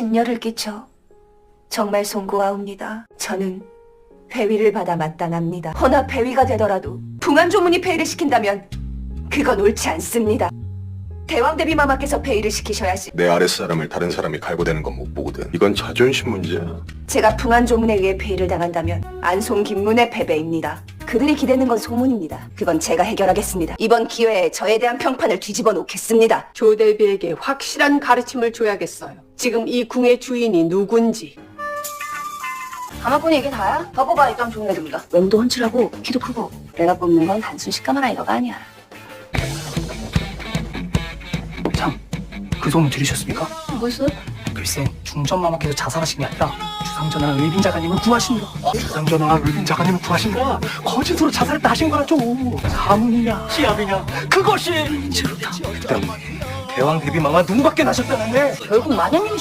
심려를 끼쳐 정말 송구하옵니다. 저는 배위를 받아 마땅합니다. 허나 배위가 되더라도 붕한 조문이 폐위를 시킨다면 그건 옳지 않습니다. 대왕 대비 마마께서 폐위를 시키셔야지. 내 아랫사람을 다른 사람이 갈고대는 건 못 보거든. 이건 자존심 문제야. 제가 풍한 조문에 의해 폐위를 당한다면 안송 김문의 패배입니다. 그들이 기대는 건 소문입니다. 그건 제가 해결하겠습니다. 이번 기회에 저에 대한 평판을 뒤집어 놓겠습니다. 조대비에게 확실한 가르침을 줘야겠어요. 지금 이 궁의 주인이 누군지. 가마꾼이 이게 다야? 덕호가 일감 좋은 애들입니다. 외모도 훤칠하고 키도 크고 내가 뽑는 건 단순 식감한 아이가가 아니야. 참, 그 소문 들으셨습니까? 뭐 있어? 글쎄, 중전마마께서 자살하신 게 아니라 주상전하 의빈자가님을 구하신다. 주상전하 의빈자가님을 구하신다. 거짓으로 자살했다 하신 거라죠. 가문이냐, 시합이냐, 그것이 죄다. 때문에 대왕 대비마마 눈밖에 나셨다는데 결국 마녀님이셨네.